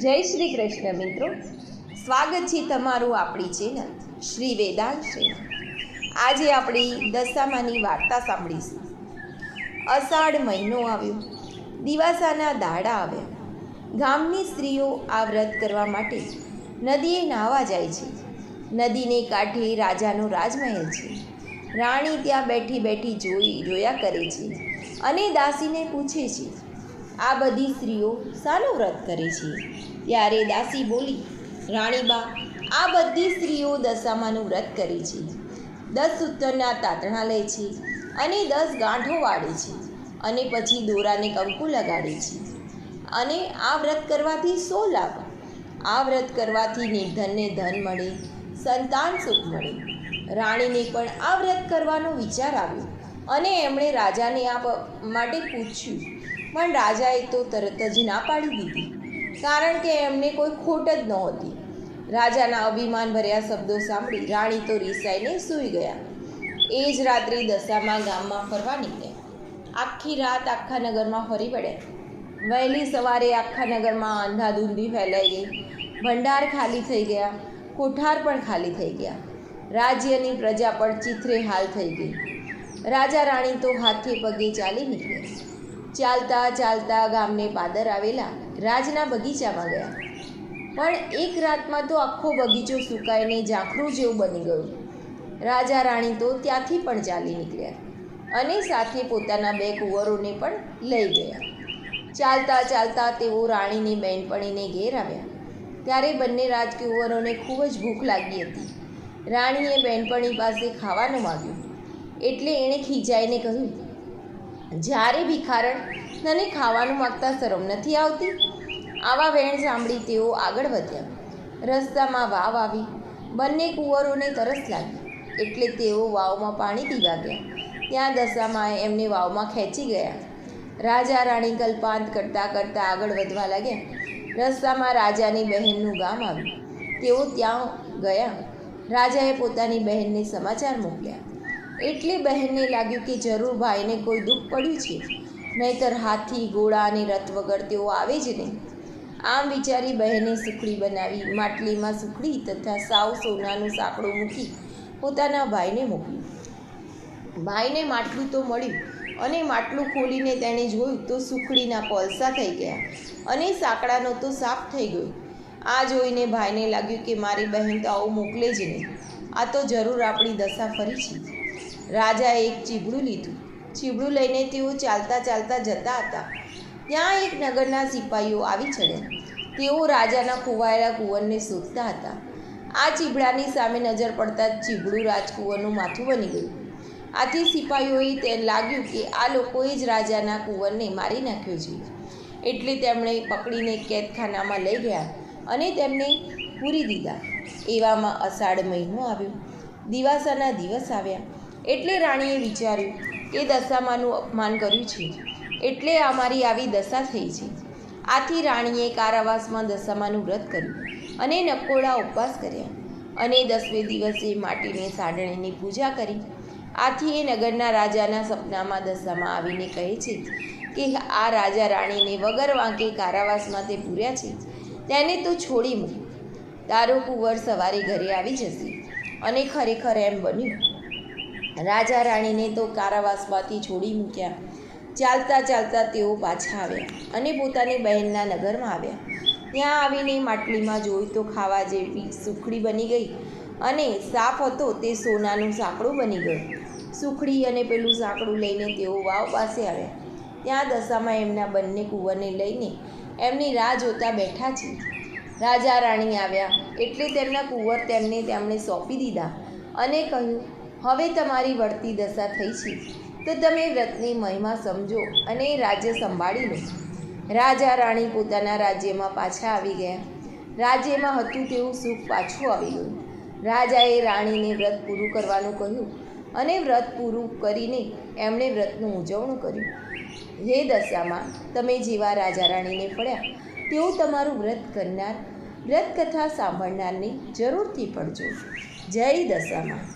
જય શ્રી કૃષ્ણ મિત્રો. સ્વાગત છે તમારું આપણી ચેનલ શ્રી વેદાંત ચેનલ આજે આપણી દશામાની વાર્તા સાંભળીશું. અષાઢ મહિનો આવ્યો. દિવાસાના દાડા આવ્યા. ગામની સ્ત્રીઓ આ વ્રત કરવા માટે નદીએ નાહવા જાય છે. નદીને કાંઠે રાજાનો રાજમહેલ છે. રાણી ત્યાં બેઠી બેઠી જોઈ જોયા કરે છે અને દાસીને પૂછે છે આ બધી સ્ત્રીઓ શાનું વ્રત કરે છે? ત્યારે દાસી બોલી, રાણીબા, આ બધી સ્ત્રીઓ દશામાનું વ્રત કરે છે. દસ સૂતરના તાતણા લે છે અને દસ ગાંઠો વાળે છે અને પછી દોરાને કંકુ લગાડે છે. અને આ વ્રત કરવાથી સો લાભ. આ વ્રત કરવાથી નિર્ધનને ધન મળે, સંતાન સુખ મળે. રાણીને પણ આ વ્રત કરવાનો વિચાર આવ્યો અને એમણે રાજાને આ માટે પૂછ્યું પણ રાજાએ તો તરત જ ના પાડી દીધી, કારણ કે એમને કોઈ ખોટ જ નહોતી. રાજાના અભિમાન ભર્યા શબ્દો સાંભળી રાણી તો રીસાઈને સૂઈ ગયા. એ જ રાત્રે દશામાં ગામમાં ફરવા નીકળ્યા. આખી રાત આખા નગરમાં ફરી પડ્યા વહેલી સવારે આખા નગરમાં અંધાધૂંધી ફેલાઈ ગઈ. ભંડાર ખાલી થઈ ગયા, કોઠાર પણ ખાલી થઈ ગયા. રાજ્યની પ્રજા પણ ચિત્રે હાલ થઈ ગઈ. રાજા રાણી તો હાથે પગે ચાલી નીકળ્યા. ચાલતા ચાલતા ગામને પાદર આવેલા રાજના બગીચામાં ગયા. પણ એક રાતમાં તો આખો બગીચો સુકાઈને ઝાંખરું જેવું બની ગયું. રાજા રાણી તો ત્યાંથી પણ ચાલી નીકળ્યા અને સાથે પોતાના બે કુંવરોને પણ લઈ ગયા. ચાલતા ચાલતા તેઓ રાણીની બહેનપણીને ઘેર આવ્યા. ત્યારે બંને રાજકુંવરોને ખૂબ જ ભૂખ લાગી હતી. રાણીએ બહેનપણી પાસે ખાવાનું માગ્યું. એટલે એણે ખીજાઈને કહ્યું જ્યારે ભિખારણ તને ખાવાનું માગતા શરમ નથી આવતી? આવા વેણ સાંભળી તેઓ આગળ વધ્યા. રસ્તામાં વાવ આવી. બંને કુંવરોને તરસ લાગી. એટલે તેઓ વાવમાં પાણી પીવા ગયા. ત્યાં દશામાં એમને વાવમાં ખેંચી ગયા. રાજા રાણી કલ્પાંત કરતાં કરતાં આગળ વધવા લાગ્યા. રસ્તામાં રાજાની બહેનનું ગામ આવ્યું. તેઓ ત્યાં ગયા. રાજાએ પોતાની બહેનને સમાચાર મોકલ્યા. એટલે બહેનને લાગ્યું કે જરૂર ભાઈને કોઈ દુઃખ પડ્યું છે. નહીતર હાથી, ઘોડા અને રથ વગર તેઓ આવે જ નહીં. આમ વિચારી બહેને સુખડી બનાવી, માટલીમાં સુખડી તથા સાવ સોનાનું સાંકડું મૂકી પોતાના ભાઈને મોકલ્યું ભાઈને માટલું તો મળ્યું અને માટલું ખોલીને તેણે જોયું તો સુખડીના કોલસા થઈ ગયા અને સાંકડાનો તો સાફ થઈ ગયો. આ જોઈને ભાઈને લાગ્યું કે મારી બહેન તો આવું મોકલે જ નહીં. આ તો જરૂર આપણી દશા ફરી છે. રાજાએ એક ચીબડું લીધું. ચીબડું લઈને તેઓ ચાલતા ચાલતા જતા હતા. ત્યાં એક નગરના સિપાહીઓ આવી ચડ્યા. તેઓ રાજાના ખોવાયેલા કુંવરને શોધતા હતા. આ ચીબડાની સામે નજર પડતા ચીબડું રાજકુંવરનું માથું બની ગયું. આથી સિપાહીઓએ તેને લાગ્યું કે આ લોકોએ જ રાજાના કુંવરને મારી નાખ્યો છે. એટલે તેમણે પકડીને કેદખાનામાં લઈ ગયા અને તેમને પૂરી દીધા. એવામાં અષાઢ મહિનો આવ્યો. દિવાસાના દિવસ આવ્યા. એટલે રાણીએ વિચાર્યું કે દશામાનું અપમાન કર્યું છે. એટલે અમારી આવી દશા થઈ છે. આથી રાણીએ કારાવાસમાં દશામાનું વ્રત કર્યું અને નકોડા ઉપવાસ કર્યા અને દસમે દિવસે માટીની સાડણીની પૂજા કરી. આથી એ નગરના રાજાના સપનામાં દશામાં આવીને કહે છે કે, આ રાજા રાણીને વગર વાંકે કારાવાસમાં તે પૂર્યા છે. તેને તો છોડી મૂક. તારો કુંવર સવારે ઘરે આવી જશે અને ખરેખર એમ બન્યું. રાજા રાણીને તો કારાવાસમાંથી છોડી મૂક્યા. ચાલતા ચાલતા તેઓ પાછા આવ્યા અને પોતાની બહેનના નગરમાં આવ્યા. ત્યાં આવીને માટલીમાં જોઈ તો ખાવા જેવી સુખડી બની ગઈ અને સાફ હતો તે સોનાનું સાંકડું બની ગયું. સુખડી અને પેલું સાંકડું લઈને તેઓ વાવ પાસે આવ્યા. ત્યાં દશામાં એમના બંને કુંવરને લઈને એમની રાહ જોતા બેઠા છે. રાજા રાણી આવ્યા એટલે તેમના કુંવર તેમને તેમણે સોંપી દીધા અને કહ્યું હવે તમારી વળતી દશા થઈ છે. તો તમે વ્રતની મહિમા સમજો અને રાજ્ય સંભાળી લો. રાજા રાણી પોતાના રાજ્યમાં પાછા આવી ગયા. રાજ્યમાં હતું તેવું સુખ પાછું આવી ગયું. રાજાએ રાણીને વ્રત પૂરું કરવાનું કહ્યું અને વ્રત પૂરું કરીને એમણે વ્રતનું ઉજવણું કર્યું. હે દશામાં, તમે જેવા રાજા રાણીને પડ્યા તેવું તમારું વ્રત કરનાર વ્રત કથા સાંભળનારને જરૂરથી પડજો જય દશામાં.